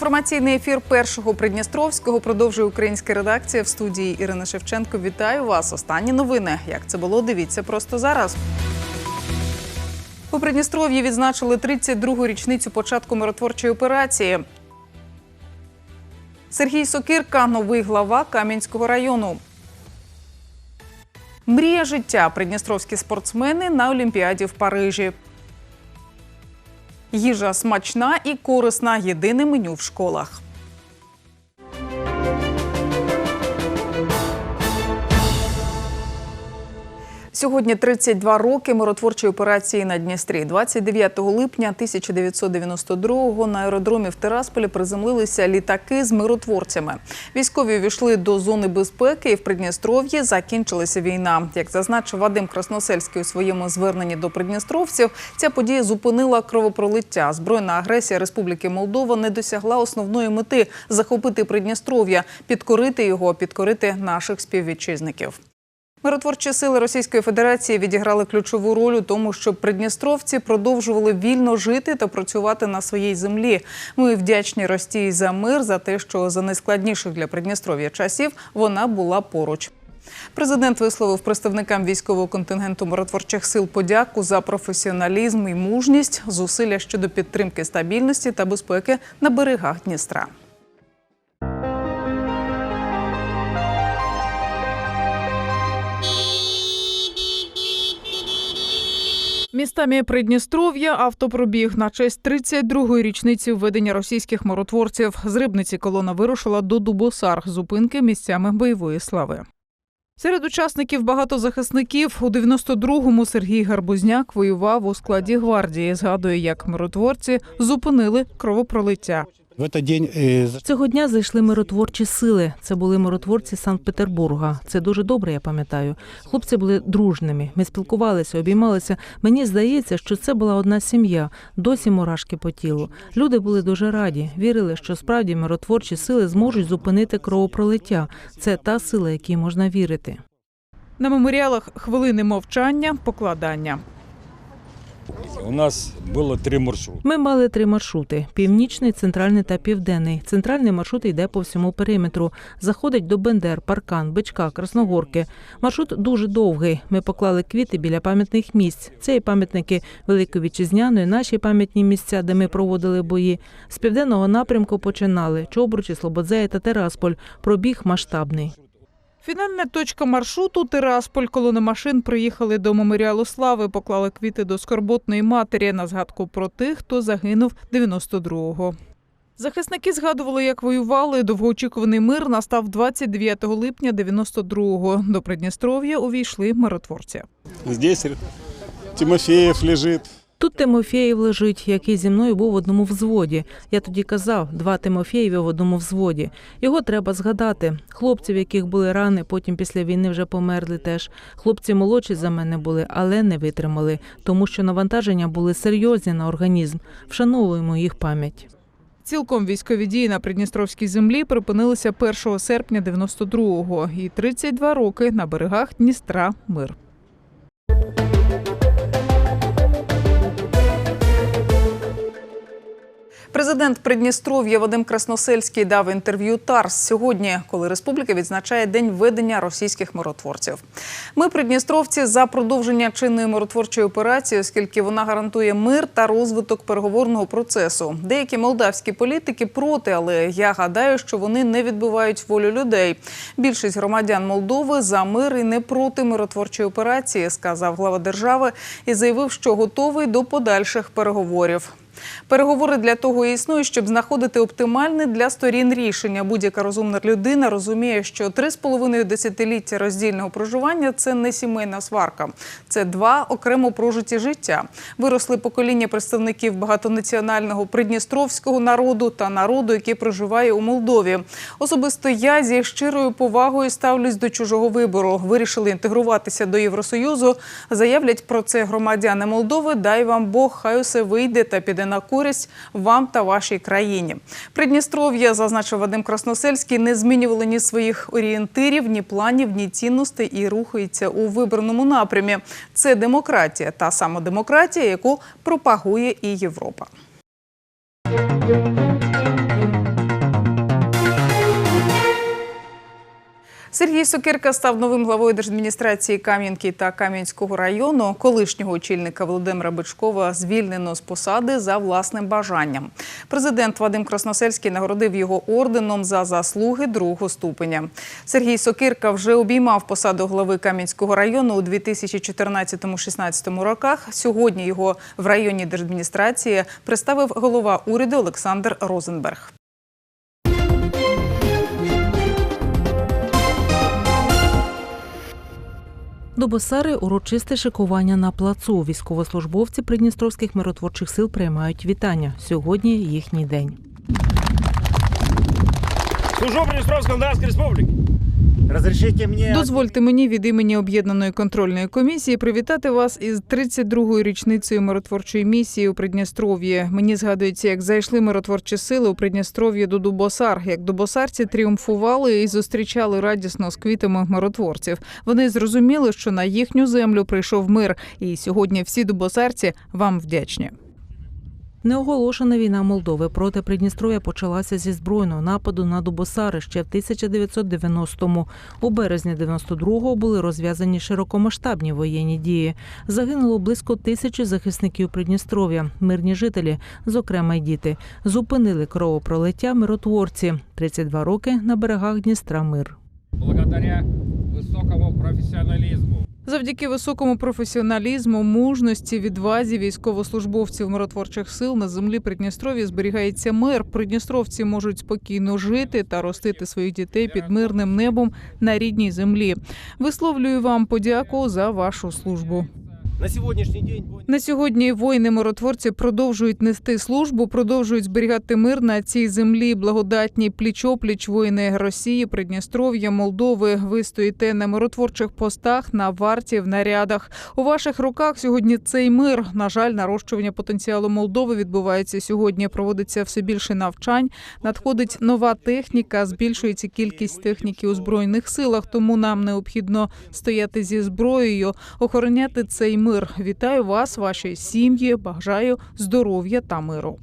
Інформаційний ефір першого Придністровського продовжує українська редакція в студії Ірина Шевченко. Вітаю вас. Останні новини. Як це було? Дивіться просто зараз. У Придністров'ї відзначили 32-гу річницю початку миротворчої операції. Сергій Сокирка новий глава Кам'янського району. Мрія життя придністровські спортсмени на Олімпіаді в Парижі. Їжа смачна і корисна. Єдине меню в школах. Сьогодні 32 роки миротворчої операції на Дністрі. 29 липня 1992-го на аеродромі в Тирасполі приземлилися літаки з миротворцями. Військові увійшли до зони безпеки і в Придністров'ї закінчилася війна. Як зазначив Вадим Красносельський у своєму зверненні до придністровців, ця подія зупинила кровопролиття. Збройна агресія Республіки Молдова не досягла основної мети захопити Придністров'я, підкорити його, підкорити наших співвітчизників. Миротворчі сили Російської Федерації відіграли ключову роль у тому, щоб придністровці продовжували вільно жити та працювати на своїй землі. Ми вдячні Росії за мир, за те, що за найскладніших для Придністров'я часів вона була поруч. Президент висловив представникам військового контингенту миротворчих сил подяку за професіоналізм і мужність, зусилля щодо підтримки стабільності та безпеки на берегах Дністра. Містами Придністров'я автопробіг на честь 32-ї річниці введення російських миротворців. З рибниці колона вирушила до Дубосар, зупинки місцями бойової слави. Серед учасників багато захисників у 92-му Сергій Гарбузняк воював у складі гвардії. Згадує, як миротворці зупинили кровопролиття. В этот день э, Цього дня зайшли миротворчі сили. Це були миротворці Санкт-Петербурга. Це дуже добре, я пам'ятаю. Хлопці були дружними. Ми спілкувалися, обіймалися. Мені здається, що це була одна сім'я. Досі мурашки по тілу. Люди були дуже раді, вірили, що справді миротворчі сили зможуть зупинити кровопролиття. Це та сила, якій можна вірити. На меморіалах хвилини мовчання, покладання. У нас было три маршрута. Ми мали три маршрути: північний, центральний та південний. Центральний маршрут йде по всьому периметру. Заходить до Бендер, Паркан, Бичка, Красногорки. Маршрут дуже довгий. Ми поклали квіти біля пам'ятних місць. Це і пам'ятники Великої Вітчизняної, наші пам'ятні місця, де ми проводили бої. З південного напрямку починали Чобручі, Слободзея та Терасполь. Пробіг масштабний. Фінальна точка маршруту Тирасполь. Колони машин приїхали до меморіалу слави, поклали квіти до скорботної матері на згадку про тих, хто загинув 92-го. Захисники згадували, як воювали. Довгоочікуваний мир настав 29 липня 92-го. До Придністров'я увійшли миротворці. Здесь Тимофеев лежит. Тут Тимофєєв лежить, який зі мною був в одному взводі. Я тоді казав, два Тимофєєві в одному взводі. Його треба згадати. Хлопців, яких були рани, потім після війни вже померли теж. Хлопці молодші за мене були, але не витримали, тому що навантаження були серйозні на організм. Вшановуємо їх пам'ять. Цілком військові дії на Придністровській землі припинилися 1 серпня 92-го і 32 роки на берегах Дністра мир. Президент Придністров'я Вадим Красносельський дав інтерв'ю ТАРС сьогодні, коли республіка відзначає день введення російських миротворців. Ми, придністровці, за продовження чинної миротворчої операції, оскільки вона гарантує мир та розвиток переговорного процесу. Деякі молдавські політики проти, але я гадаю, що вони не відбивають волю людей. Більшість громадян Молдови за мир і не проти миротворчої операції, сказав глава держави і заявив, що готовий до подальших переговорів. Переговори для того і існують, щоб знаходити оптимальне для сторін рішення. Будь-яка розумна людина розуміє, що три з половиною десятиліття роздільного проживання це не сімейна сварка, це два окремо прожиті життя. Виросли покоління представників багатонаціонального придністровського народу та народу, який проживає у Молдові. Особисто я зі щирою повагою ставлюсь до чужого вибору. Вирішили інтегруватися до Євросоюзу. Заявлять про це громадяни Молдови. Дай вам Бог, хай усе вийде та піде на користь вам та вашій країні. Придністров'я, зазначив Вадим Красносельський, не змінювали ні своїх орієнтирів, ні планів, ні цінностей і рухається у вибраному напрямі. Це демократія, та сама демократія, яку пропагує і Європа. Сергій Сокирка став новим главою держадміністрації Кам'янки та Кам'янського району. Колишнього очільника Володимира Бичкова звільнено з посади за власним бажанням. Президент Вадим Красносельський нагородив його орденом за заслуги другого ступеня. Сергій Сокирка вже обіймав посаду глави Кам'янського району у 2014-16 роках. Сьогодні його в районній держадміністрації представив голова уряду Олександр Розенберг. До Босари урочисте шикування на плацу. Військовослужбовці придністровських миротворчих сил приймають вітання. Сьогодні їхній день. Служу Приднестровской Молдавской Республики. Разрешите мне... Дозвольте мені від імені об'єднаної контрольної комісії привітати вас із 32-ю річницею миротворчої місії у Придністров'ї. Мені згадується, як зайшли миротворчі сили у Придністров'ї до Дубосар. Як дубосарці тріумфували і зустрічали радісно з квітами миротворців. Вони зрозуміли, що на їхню землю прийшов мир, і сьогодні всі дубосарці вам вдячні. Неоголошена війна Молдови проти Придністров'я почалася зі збройного нападу на Дубосари ще в 1990-му. У березні 92-го були розв'язані широкомасштабні воєнні дії. Загинуло близько тисячі захисників Придністров'я. Мирні жителі, зокрема й діти, зупинили кровопролиття миротворці. 32 роки на берегах Дністра мир. Благодаря высокому профессионализму, Завдяки високому професіоналізму, мужності, відвазі військовослужбовців миротворчих сил на землі Придністров'я зберігається мир. Придністровці можуть спокійно жити та ростити своїх дітей під мирним небом на рідній землі. Висловлюю вам подяку за вашу службу. На сегодняшний день На сьогодні воїни-миротворці продовжують нести службу, продовжують зберігати мир на цій землі. Благодатні пліч-опліч воїни Росії, Придністров'я, Молдови. Ви стоїте на миротворчих постах, на варті, в нарядах. У ваших руках сьогодні цей мир. На жаль, нарощування потенціалу Молдови відбувається сьогодні. Проводиться все більше навчань. Надходить нова техніка, збільшується кількість техніки у збройних силах. Тому нам необхідно стояти зі зброєю, охороняти цей мир. Вітаю вас, ваші сім'ї. Бажаю здоров'я та миру.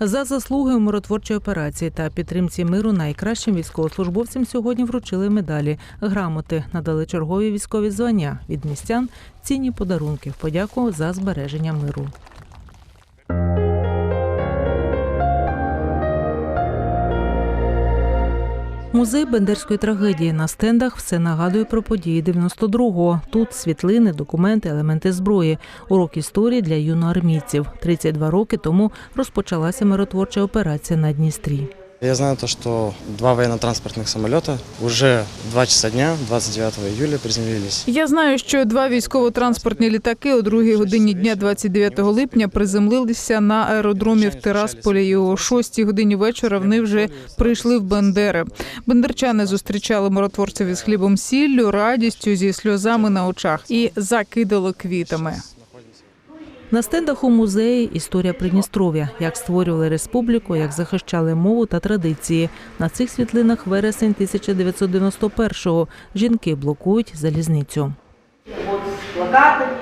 За заслуги у миротворчій операції та підтримці миру найкращим військовослужбовцям сьогодні вручили медалі, грамоти, надали чергові військові звання від містян, цінні подарунки в подяку за збереження миру. Музей бендерської трагедії на стендах все нагадує про події 92-го. Тут світлини, документи, елементи зброї, урок історії для юноармійців. 32 роки тому розпочалася миротворча операція на Дністрі. Я знаю то, что два военно-транспортных самолета уже в 2 часа дня, 29 июля, приземлились. Я знаю, що два військово-транспортні літаки о другій годині дня 29 липня приземлилися на аеродромі в Тирасполі. І о 6 годині вечора вони вже прийшли в Бендери. Бендерчани зустрічали миротворців із хлібом сіллю, радістю зі сльозами на очах і закидали квітами. На стендах у музеї історія Придністров'я, як створювали республіку, як захищали мову та традиції. На цих світлинах вересень 1991-го жінки блокують залізницю.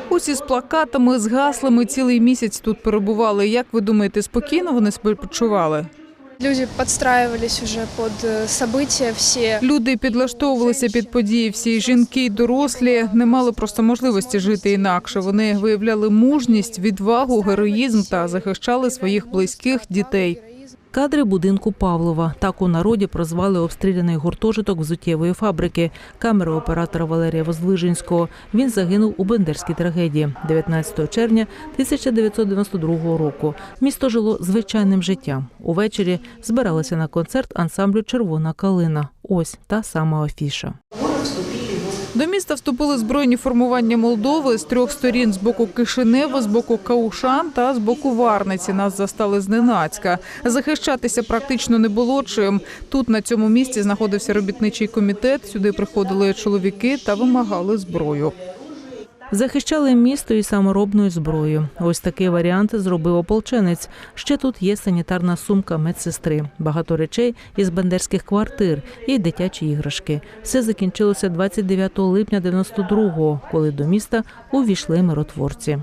Усі з плакатами, з гаслами цілий місяць тут перебували. Як ви думаєте, спокійно вони себе почували? Люди підстраювалися уже под э, события всі. Люди підлаштовувалися під події. Всі жінки й дорослі не мали просто можливості жити інакше. Вони виявляли мужність, відвагу, героїзм та захищали своїх близьких дітей. Кадри будинку Павлова. Так у народі прозвали обстріляний гуртожиток взуттєвої фабрики. Камера оператора Валерія Воздвиженського. Він загинув у бендерській трагедії 19 червня 1992 року. Місто жило звичайним життям. Увечері збиралися на концерт ансамблю Червона калина. Ось та сама афіша. До міста вступили збройні формування Молдови з трьох сторін з боку Кишинева, з боку Каушан та з боку Варниці. Нас застали зненацька. Захищатися практично не було чим. Тут на цьому місці знаходився робітничий комітет. Сюди приходили чоловіки та вимагали зброю. Захищали місто і саморобною зброєю. Ось такий варіант зробив ополченець. Ще тут є санітарна сумка медсестри, багато речей із бандерських квартир і дитячі іграшки. Все закінчилося 29 липня 92-го, коли до міста увійшли миротворці.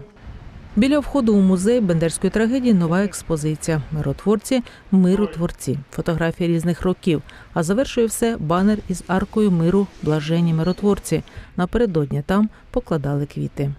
Біля входу у музей бендерської трагедії нова експозиція Миротворці, миротворці, фотографії різних років. А завершує все банер із аркою миру Блажені миротворці. Напередодні там покладали квіти.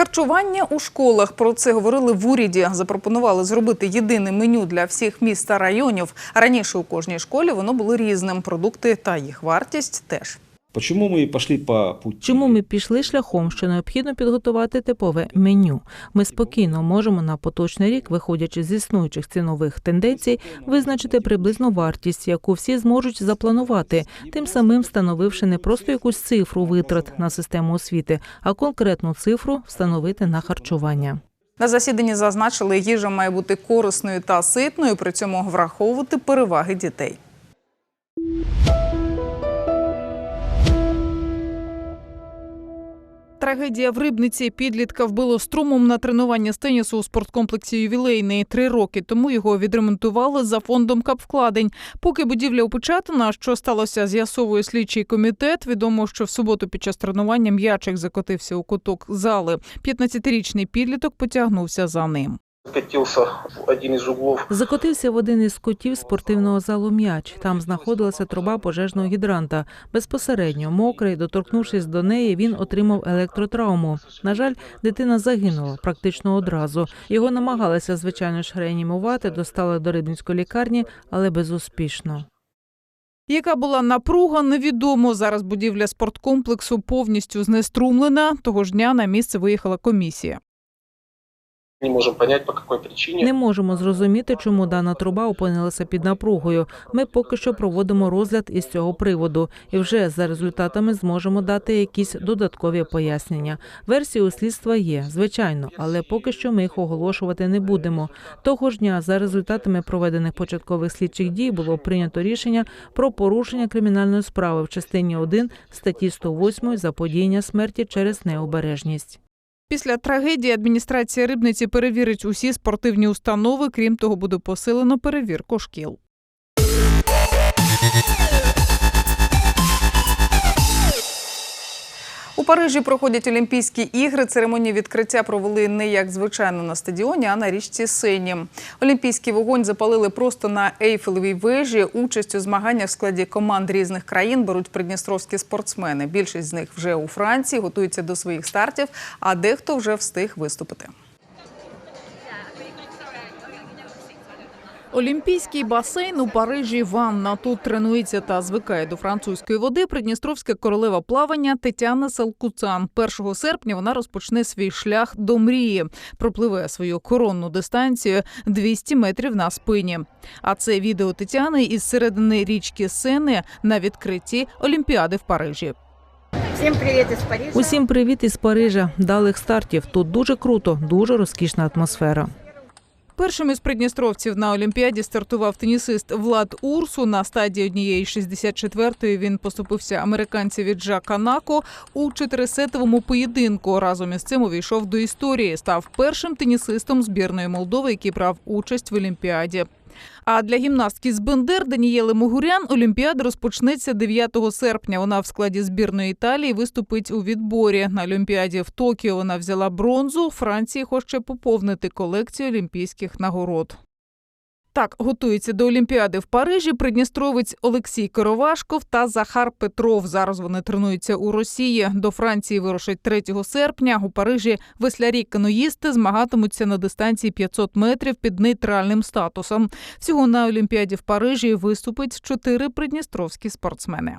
Харчування у школах про це говорили в уряді. Запропонували зробити єдине меню для всіх міст та районів. Раніше у кожній школі воно було різним. Продукти та їх вартість теж. Почему мы пошли по пути? Чому ми пішли шляхом, що необхідно підготувати типове меню? Ми спокійно можемо на поточний рік, виходячи з існуючих цінових тенденцій, визначити приблизну вартість, яку всі зможуть запланувати, тим самим встановивши не просто якусь цифру витрат на систему освіти, а конкретну цифру встановити на харчування. На засіданні зазначили, їжа має бути корисною та ситною, при цьому враховувати переваги дітей. Трагедія в Рибниці підлітка вбило струмом на тренування з тенісу у спорткомплексі ювілейний. Три роки тому його відремонтували за фондом капвкладень. Поки будівля опечатана, що сталося, з'ясовує слідчий комітет. Відомо, що в суботу під час тренування м'ячик закотився у куток зали. 15-річний підліток потягнувся за ним. Катился в один из углов. Закотився в один із кутів спортивного залу м'яч. Там знаходилася труба пожежного гідранта. Безпосередньо мокрий, доторкнувшись до неї, він отримав електротравму. На жаль, дитина загинула практично одразу. Його намагалися, звичайно ж, реанімувати, достали до рибницької лікарні, але безуспішно. Яка була напруга, невідомо. Зараз будівля спорткомплексу повністю знеструмлена. Того ж дня на місце виїхала комісія. Не можем понять, по какой причине. Не можемо зрозуміти, чому дана труба опинилася під напругою. Ми поки що проводимо розгляд із цього приводу, і вже за результатами зможемо дати якісь додаткові пояснення. Версії у слідства є, звичайно, але поки що ми їх оголошувати не будемо. Того ж дня, за результатами проведених початкових слідчих дій, було прийнято рішення про порушення кримінальної справи в частині 1 статті 108 заподіяння смерті через необережність. Після трагедії адміністрація Рибниці перевірить усі спортивні установи. Крім того, буде посилено перевірку шкіл. Парижі проходять Олімпійські ігри. Церемонію відкриття провели не як звичайно на стадіоні, а на річці Сені. Олімпійський вогонь запалили просто на Ейфелевій вежі. Участь у змаганнях в складі команд різних країн беруть придністровські спортсмени. Більшість з них вже у Франції готуються до своїх стартів, а дехто вже встиг виступити. Олімпійський басейн у Парижі ванна. Тут тренується та звикає до французької води придністровська королева плавання Тетяна Салкуцан. 1 серпня вона розпочне свій шлях до мрії. Пропливе свою коронну дистанцію 200 метрів на спині. А це відео Тетяни із середини річки Сени на відкритті Олімпіади в Парижі. Всім привіт із Парижа. Усім привіт із Парижа. Далих стартів. Тут дуже круто, дуже розкішна атмосфера. Першим із придністровців на Олімпіаді стартував тенісист Влад Урсу. На стадії однієї 64-ї він поступився американцеві Джака Нако у чотирисетовому поєдинку. Разом із цим увійшов до історії. Став першим тенісистом збірної Молдови, який брав участь в Олімпіаді. А для гімнастки з Бендер Данієли Могурян Олімпіада розпочнеться 9 серпня. Вона в складі збірної Італії виступить у відборі. На Олімпіаді в Токіо вона взяла бронзу. Франції хоче поповнити колекцію олімпійських нагород. Так, готується до Олімпіади в Парижі придністровець Олексій Коровашков та Захар Петров. Зараз вони тренуються у Росії. До Франції вирушать 3 серпня. У Парижі веслярі-каноїсти змагатимуться на дистанції 500 метрів під нейтральним статусом. Всього на Олімпіаді в Парижі виступить чотири придністровські спортсмени.